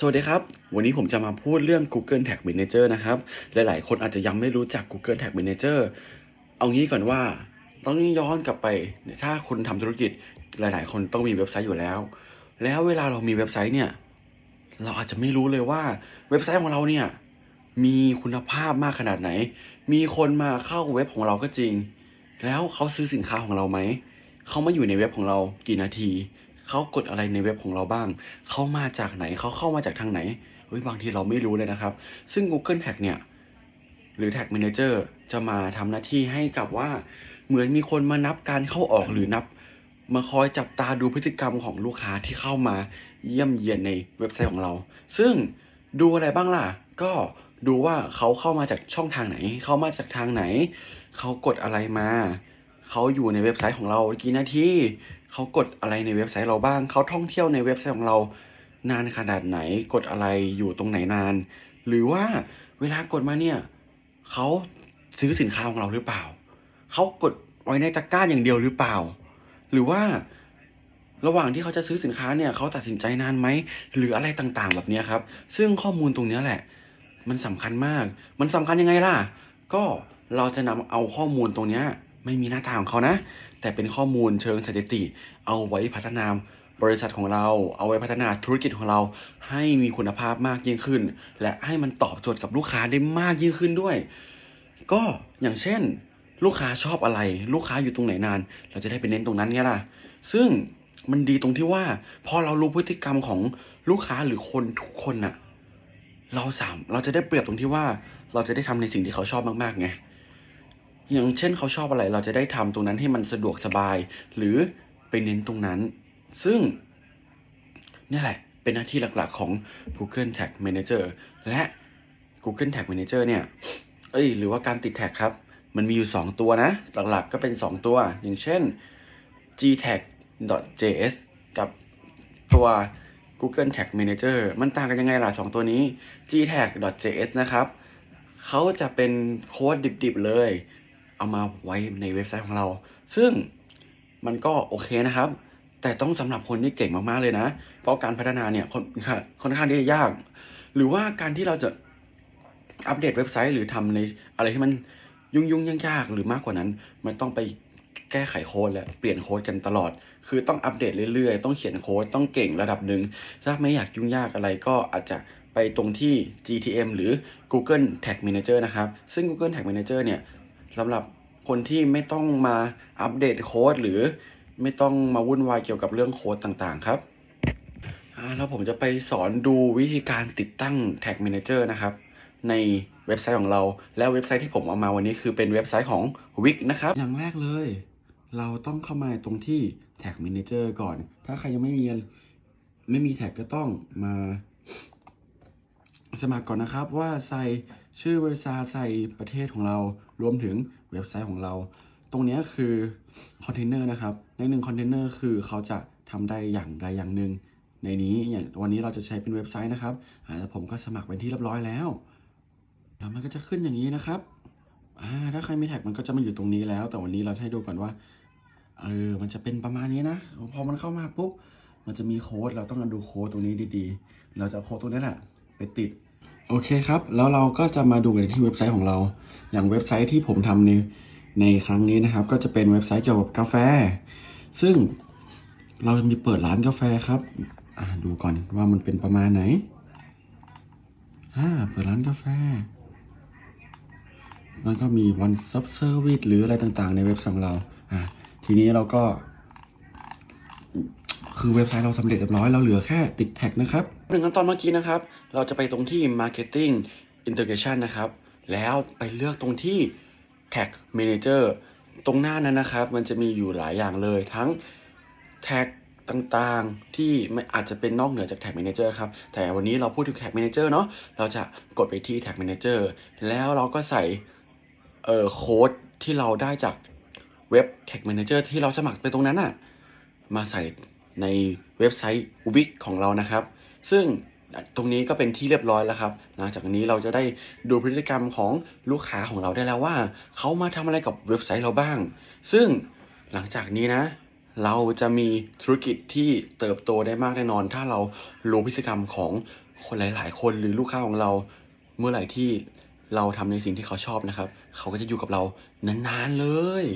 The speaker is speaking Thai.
สวัสดีครับ วันนี้ผมจะมาพูดเรื่อง Google Tag Manager นะครับ หลายๆ คนอาจจะยังไม่รู้จัก Google Tag Manager เอางี้ก่อนว่า ต้องย้อนกลับไป ถ้าคุณทำธุรกิจหลาย ๆ คนต้องมีเว็บไซต์อยู่แล้ว แล้วเวลาเรามีเว็บไซต์เนี่ย เราอาจจะไม่รู้เลยว่าเว็บไซต์ของเราเนี่ย มีคุณภาพมากขนาดไหน มีคนมาเข้าเว็บของเราก็จริง แล้วเขาซื้อสินค้าของเราไหม เขามาอยู่ในเว็บของเรากี่นาที เขากดอะไรในเว็บของเราบ้าง เขามาจากไหนเขาเข้ามาจากทางไหนเฮ้ยบางทีเราไม่รู้เลยนะครับ ซึ่ง Google Tag เนี่ยหรือ Tag Manager จะมาทำหน้าที่ให้กับว่า เหมือนมีคนมานับการเข้าออกหรือนับ มาคอยจับตาดูพฤติกรรมของลูกค้าที่เข้ามาเยี่ยมเยียนในเว็บไซต์ของเรา ซึ่งดูอะไรบ้างล่ะ ก็ดูว่าเขาเข้ามาจากช่องทางไหน เขามาจากทางไหน เขากดอะไรมา เขาอยู่ในเว็บไซต์ของเรากี่นาที เขากดอะไรในเว็บไซต์เราบ้าง เขาท่องเที่ยวในเว็บไซต์ของเรานานขนาดไหน กดอะไรอยู่ตรงไหนนาน หรือว่าเวลากดมาเนี่ยเขาซื้อสินค้าของเราหรือเปล่า เขากดไว้ในตะกร้าอย่างเดียวหรือเปล่า หรือว่าระหว่างที่เขาจะซื้อสินค้าเนี่ยเขาตัดสินใจนานไหมหรืออะไรต่างๆ แบบนี้ครับ ซึ่งข้อมูลตรงนี้แหละ มันสำคัญมาก มันสำคัญยังไงล่ะ ก็เราจะนำเอาข้อมูลตรงนี้ไม่มีหน้าตาของเขานะ แต่เป็นข้อมูลเชิงสถิติ เอาไว้พัฒนาบริษัทของเรา เอาไว้พัฒนาธุรกิจของเรา ให้มีคุณภาพมากยิ่งขึ้น และให้มันตอบโจทย์กับลูกค้าได้มากยิ่งขึ้นด้วย ก็อย่างเช่น ลูกค้าชอบอะไร ลูกค้าอยู่ตรงไหนนาน เราจะได้ไปเน้นตรงนั้นไงล่ะ ซึ่งมันดีตรงที่ว่าพอเรารู้พฤติกรรมของลูกค้าหรือคนทุกคนน่ะ เราสามเราจะได้เปรียบตรงที่ว่า เราจะได้ทำในสิ่งที่เขาชอบมากๆไง อย่างเช่นเขาชอบอะไรเราจะได้ทำตรงนั้นให้มันสะดวกสบาย หรือไปเน้นตรงนั้น ซึ่งนี่แหละเป็นหน้าที่หลักๆของ Google Tag Manager และ Google Tag Manager เนี่ย เอ้ย หรือว่าการติดแท็กครับ มันมีอยู่ 2 ตัวนะ หลักๆก็เป็น 2 ตัว อย่างเช่น gtag.js กับตัว Google Tag Manager มันต่างกันยังไงล่ะ 2 ตัวนี้ gtag.js นะครับ เขาจะเป็นโค้ดดิบๆเลย เอามาไว้ในเว็บไซต์ของเรา ซึ่งมันก็โอเคนะครับ แต่ต้องสำหรับคนที่เก่งมากๆเลยนะ เพราะการพัฒนาเนี่ยค่อนค่อนข้างที่จะยาก หรือว่าการที่เราจะอัปเดตเว็บไซต์ หรือทำในอะไรที่มันยุ่งยุ่งยากๆหรือมากกว่านั้น มันต้องไปแก้ไขโค้ดและเปลี่ยนโค้ดกันตลอด คือต้องอัปเดตเรื่อยๆ ต้องเขียนโค้ดต้องเก่งระดับหนึ่งถ้าไม่อยากยุ่งยากอะไรก็อาจจะไปตรงที่ GTM หรือ Google Tag Manager นะครับ ซึ่ง Google Tag Manager เนี่ย สำหรับคนที่ไม่ต้องมาอัปเดตโค้ดหรือไม่ต้องมาวุ่นวายเกี่ยวกับเรื่องโค้ดต่างๆครับแล้วผมจะไปสอนดูวิธีการติดตั้ง Tag Manager นะครับ ในเว็บไซต์ของเรา แล้วเว็บไซต์ที่ผมเอามาวันนี้คือเป็นเว็บไซต์ของ Wix นะครับ อย่างแรกเลย เราต้องเข้ามาตรงที่ Tag Manager ก่อน ถ้าใครยังไม่มีไม่มีแท็กก็ต้องมา สมัครก่อนนะครับว่าใส่ชื่อบริษัทใส่ประเทศของเรา รวมถึงเว็บไซต์ของเรา ตรงนี้คือคอนเทนเนอร์นะครับ ในหนึ่งคอนเทนเนอร์คือเขาจะทำได้อย่างใดอย่างหนึ่ง ในนี้อย่างวันนี้เราจะใช้เป็นเว็บไซต์นะครับแล้วผมก็สมัครเป็นที่เรียบร้อยแล้ว แล้วมันก็จะขึ้นอย่างนี้นะครับ ถ้าใครไม่แท็กมันก็จะมาอยู่ตรงนี้แล้ว แต่วันนี้เราให้ดูก่อนว่า เออ มันจะเป็นประมาณนี้นะ พอมันเข้ามาปุ๊บ มันจะมีโค้ด เราต้องมาดูโค้ดตรงนี้ดีๆ เราจะโค้ดตรงนี้แหละไปติด โอเคครับ แล้วเราก็จะมาดูกันที่เว็บไซต์ของเรา อย่างเว็บไซต์ที่ผมทำในในครั้งนี้นะครับ ก็จะเป็นเว็บไซต์เกี่ยวกับกาแฟ ซึ่งเราจะมีเปิดร้านกาแฟครับดูก่อนว่ามันเป็นประมาณไหนอ่าเปิดร้านกาแฟแล้วก็มีวันซับเซอร์วิสหรืออะไรต่างๆ ในเว็บไซต์ของเราอ่าทีนี้เราก็ คือเว็บไซต์เราสำเร็จเรียบร้อย เราเหลือแค่ติดแท็กนะครับหนึ่งขั้นตอนเมื่อกี้นะครับ เราจะไปตรงที่ Marketing Integration นะครับ แล้วไปเลือกตรงที่ Tag Manager ตรงหน้านั้นนะครับ มันจะมีอยู่หลายอย่างเลยทั้งแท็กต่างๆ ที่ไม่อาจจะเป็นนอกเหนือจาก Tag Manager ครับ แต่วันนี้เราพูดถึง Tag Manager เนาะเราจะกดไปที่ Tag Manager แล้วเราก็ใส่เอ่อโค้ดที่เราได้จากเว็บ Tag Manager ที่เราสมัครไปตรงนั้นน่ะมาใส่ ในเว็บไซต์ Wix ของเรานะครับ ซึ่งตรงนี้ก็เป็นที่เรียบร้อยแล้วครับ หลังจากนี้เราจะได้ดูพฤติกรรมของลูกค้าของเราได้แล้วว่า เขามาทำอะไรกับเว็บไซต์เราบ้าง ซึ่งหลังจากนี้นะ เราจะมีธุรกิจที่เติบโตได้มากแน่นอน ถ้าเรารู้พฤติกรรมของคนหลาย ๆ คนหรือลูกค้าของเราเมื่อไหร่ที่เราทำในสิ่งที่เขาชอบนะครับ เขาก็จะอยู่กับเรานาน ๆ เลย